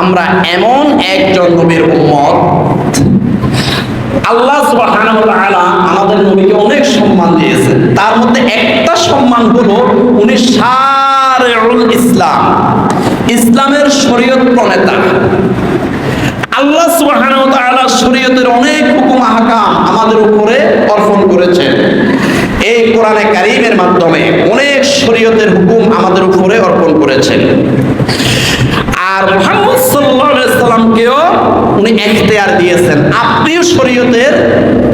আমরা এমন একজন নবীর উম্মত। আল্লাহ আমাদের নবীকে অনেক সম্মান দিয়েছেন। তার মধ্যে একটা সম্মান হলো উনি শারিউল ইসলাম। ইসলামের শরীয়ত প্রণেতা। আল্লাহ সুবহানাহু ওয়া তাআলা শরীয়তের অনেক হুকুম আহকাম আমাদের উপরে অর্পণ করেছেন। এই কোরআনে কারীমের মাধ্যমে অনেক শরীয়তের হুকুম আমাদের উপরে অর্পণ করেছেন। এখতিয়ার দিয়েছেন। আপনিও শরীয়তের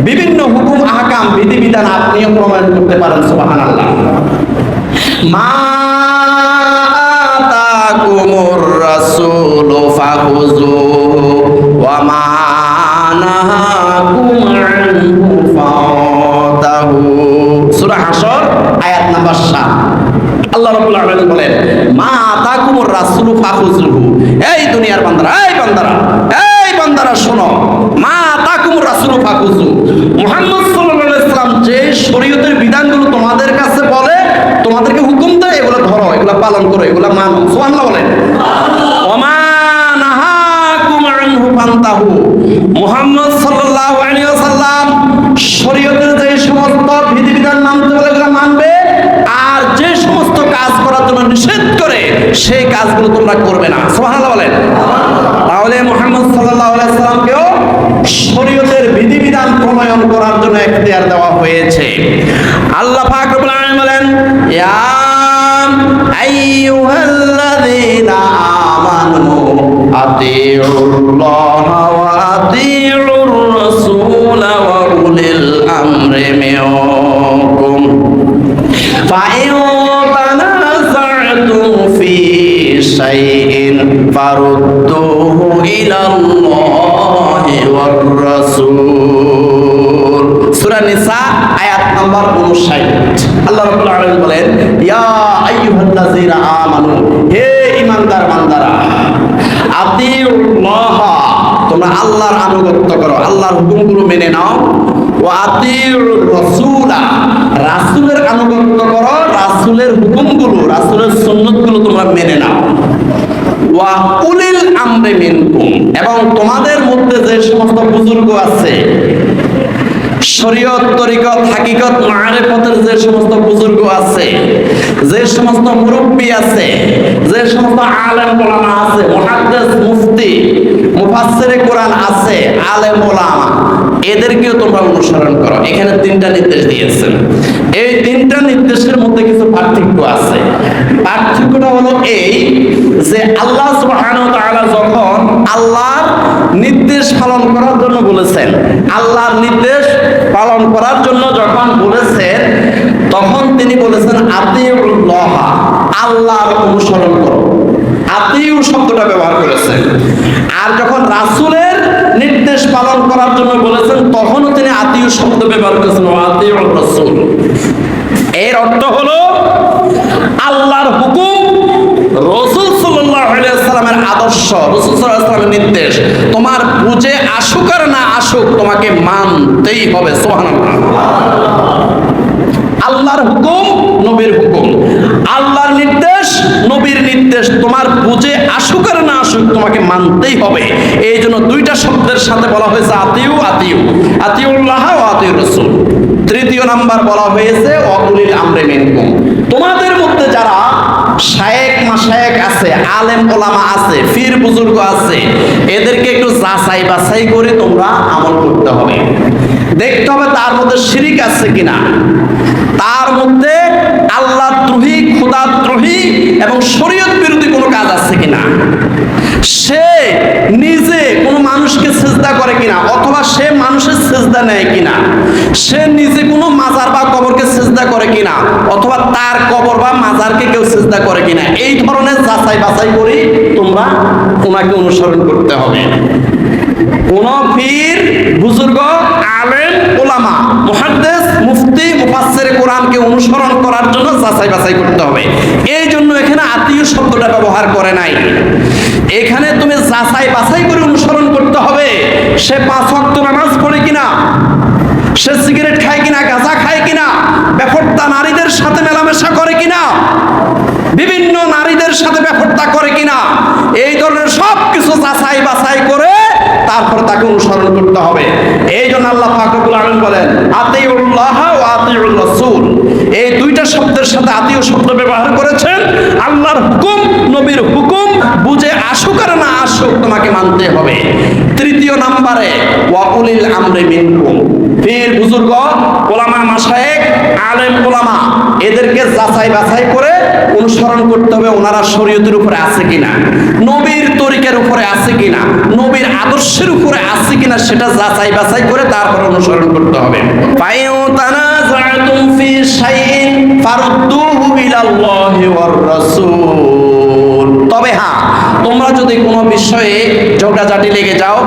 বিভিন্ন হুকুম, আহকাম, বিধিবিধান আপনিও প্রমাণ করতে পারেন, সুবহানাল্লাহ। মা আতাকুমুর রাসূলু ফাখুযুহু ওয়া মা নাহাকুম আনহু ফাতাহু সূরা হাসর আয়াত নাম্বার 7 আল্লাহ রাব্বুল আলামিন বলেন, মা আতাকুমুর রাসূলু ফাখুযুহু। এই দুনিয়ার বান্দারা, এই বান্দারা এই শোনো। মা আতাকুমুর রাসূলু ফাখুযু মুহাম্মদ সাল্লাল্লাহু আলাইহি সাল্লাম যে শরীয়তের বিধানগুলো তোমাদের কাছে বলে, তোমাদেরকে হুকুম দেয়, এগুলো ধরো, এগুলো পালন করো, এগুলো মানো। সুবহানাল্লাহ বলেন। ওমা আনহু ফান্তাহু। মুহাম্মদ সাল্লাল্লাহু আলাইহি ওয়াসাল্লাম শরীয়তের যে সমস্ত বিধিবিধান মানতে বলে, এগুলো মানবে, আর যে সমস্ত কাজ করার জন্য নিষেধ করে, সেই কাজগুলো তোমরা করবে না। সুবহানাল্লাহ বলেন। তাহলে সাল্লাহামকেও শরীয়তের বিধিবিধান প্রণয়ন করার জন্য এখতিয়ার দেওয়া হয়েছে। আল্লাহ ফাকরুল বলেন আইয়ুহাল্লাযীনা إلى الله والرسول সূরা নিসা আয়াত নাম্বার 59 আল্লাহ রাব্বুল আলামিন বলেন ইয়া আইয়ুহাল্লাযীনা আমানু হে ঈমানদার বান্দারা আতিউল্লাহ তোমরা আল্লাহর আনুগত্য করো, আল্লাহর হুকুমগুলো মেনে নাও। ও আতিউর রাসূলা আনুগত্য করো, রাসূলের হুকুমগুলো, রাসূলের তোমরা মেনে নাও। এবং তোমাদের মধ্যে যে সমস্ত বুজুর্গ আছে যে সমস্ত বুজুর্গ আছে, যে সমস্ত মুরব্বী আছে, যে সমস্ত আছে মুফতি মুফাসসিরে কোরআন আছে আলেম ওলামা এদেরকেও তোমরা অনুসরণ করো। এখানে তিনটা নির্দেশ দিয়েছেন। এই তিনটা নির্দেশের মধ্যে কিছু পার্থক্য আছে। পার্থক্যটা হলো এই যে আল্লাহ সুবহানাহু তাআলা যখন আল্লাহর নির্দেশ পালন করার জন্য বলেছেন, আল্লাহর নির্দেশ পালন করার জন্য যখন বলেছেন, তখন তিনি বলেছেন, আতিউল্লাহ, আল্লাহর অনুসরণ করো। আতিউ শব্দটা ব্যবহার করেছেন। আর যখন রাসূলের নির্দেশ পালন করার জন্য বলেছেন, তখনও তিনি আতিউ শব্দ ব্যবহার করেছেন আতিউর রাসূল। এর অর্থ হলো, আল্লাহর হুকুম রসুল সাল্লামের আদর্শ, রসুল সাল্লামের নির্দেশ। তোমার বুঝে আসুক আর না আসুক, তোমাকে মানতেই হবে, সুবহানাল্লাহ। আল্লাহর হুকুম, নবীর হুকুম আল্লাহর নির্দেশ নবীর নির্দেশ তোমার বুঝে আসুক আর না আসুক তোমাকে মানতেই হবে। এই জন্য দুইটা শব্দের সাথে বলা হয়েছে আতিউ আতিউ। আতিউল্লাহ ও আতিউ রসুল। তৃতীয় নাম্বার বলা হয়েছে অকুলিল আমরে মিনকুম তোমাদের মধ্যে যারা শায়েক মাশায়েক আছে, আলেম ওলামা আছে ফির বুজুর্গ আছে, এদেরকে একটু যাচাই বাছাই করে তোমরা আমল করতে হবে। দেখতে হবে তার মধ্যে শিরিক আছে কিনা। তার মধ্যে আল্লাহ দ্রোহী খোদা দ্রোহী এবং শরীয়ত বিরোধী কোনো কাজ আছে কিনা। সে নিজে কোনো মানুষকে সেজদা করে কিনা, অথবা সে মানুষের সেজদা নেয় কিনা, সে নিজে কোনো মাজার বা কবরকে সেজদা করে কিনা, অথবা তার কবর বা মাজারকে কেউ সেজদা করে কিনা, এই ধরনের যাচাই বাছাই করে তোমরা ওনাকে অনুসরণ করতে হবে। কোন পীর, বুজুর্গ, আলেম, ওলামা মুফতি, মুফাসসির কোরআনকে অনুসরণ করার জন্য যাচাই বাছাই করতে হবে। আত্মীয় শব্দটা ব্যবহার করে নাই। এখানে তুমি যাচাই বাছাই করে অনুসরণ করতে হবে, সে পাঁচ ওয়াক্ত নামাজ পড়ে কিনা, সে সিগারেট খায় কিনা, গাঁজা খায় কিনা বেফর্তা নারীদের সাথে মেলামেশা করে কিনা, বিভিন্ন নারীদের সাথে ব্যাপারটা করে কিনা, এই ধরনের সব কিছু যাচাই বাছাই করে তারপর তাকে অনুসরণ করতে হবে। এই জন্য আল্লাহ ফাকরুল আলম বলেন, আতিউল্লাহ ও আতিউল রাসূল। এই দুইটা শব্দের সাথে আতিউ শব্দ ব্যবহার করেছেন আল্লাহর হুকুম নবীর হুকুম বুঝে আসুক আর না আসুক, তোমাকে মানতে হবে। তৃতীয় নাম্বারে, ওয়াকুলিল আমরে মিনকুম। পীর বুজুর্গ, ওলামা মাশায়েক আলেম ওলামা, এদেরকে যাচাই বাছাই করে অনুসরণ করতে হবে ওনারা শরীয়তের উপরে আছে কিনা। নবীর তরিকের উপরে আছে কিনা, নবীর আদর্শের উপরে আছে কিনা সেটা যাচাই বাছাই করে তারপর অনুসরণ করতে হবে। তবে হ্যাঁ তোমরা যদি কোনো বিষয়ে ঝগড়াঝাটি লেগে যাও,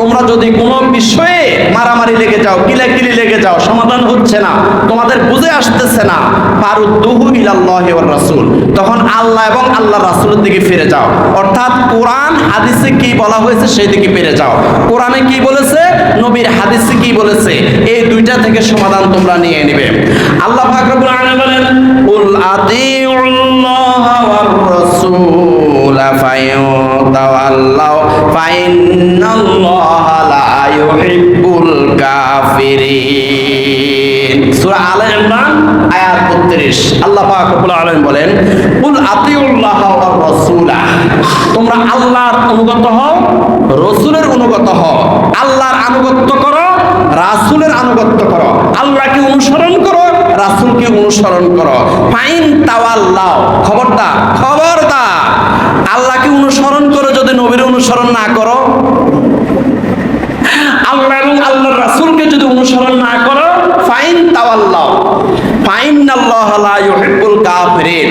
তোমরা যদি কোনো বিষয়ে মারামারি লেগে যাও, কিলাকিলি লেগে যাও, সমাধান হচ্ছে না, তোমাদের বুঝে আসতেছে না, ফারুদ্দুহু ইলাল্লাহি ওয়ার রাসূল। তখন আল্লাহ এবং আল্লাহ রাসূলের দিকে ফিরে যাও। অর্থাৎ কোরআন হাদিসে কি বলা হয়েছে সেই দিকে ফিরে যাও। কোরআনে কি বলেছে? নবীর হাদিসে কি বলেছে? এই দুইটা থেকে সমাধান তোমরা নিয়ে নেবে। আল্লাহ পাক রব্বুল আলামিন বলেন কুল আতিউল্লাহ ফাইন্নাল্লাহা লা ইউহিব্বুল কাফিরিন। সূরা ইমরান, আয়াত 32 আল্লাহ পাক রব্বুল আলামিন বলেন, কুল আতিউল্লাহ রাসূলা তোমরা আল্লাহর অনুগত হও, রসুলের অনুগত হও। আল্লাহর আনুগত্য করো, রাসূলের আনুগত্য করো। আল্লাহকে অনুসরণ করো, রাসূলকে অনুসরণ করো। ফাইন তাওয়াল্লাহ। খবরদার খবরদার। আল্লাহকে অনুসরণ করো, যদি নবীর অনুসরণ না করো। আল্লাহ এবং আল্লাহর রাসূলকে যদি অনুসরণ না করো, ফাইন তাওয়াল্লাহ। ফাইন আল্লাহ লা ইউহিব্বুল কাফিরিন।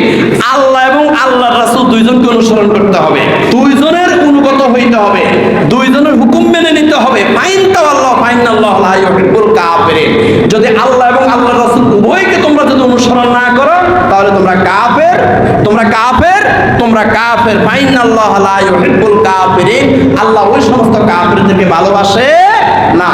আল্লাহ এবং আল্লাহর রাসূল দুইজনকে অনুসরণ করতে হবে। দুইজনের অনুগত হইতে হবে। দুইজনের হুকুম মেনে নিতে হবে। ফাইন তাওয়াল্লাহ ফাইন আল্লাহ লা ইউহিব্বুল কাফিরিন। যদি আল্লাহ এবং আল্লাহর রাসূল উভয়কে তোমরা যদি অনুসরণ না করো তাহলে তোমরা কাফের তোমরা কাফের তোমরা কাফের ফাইন আল্লাহ লা ইউহিব্বুল কাফিরিন। আল্লাহ ওই সমস্ত কাফেরদেরকে ভালোবাসে না।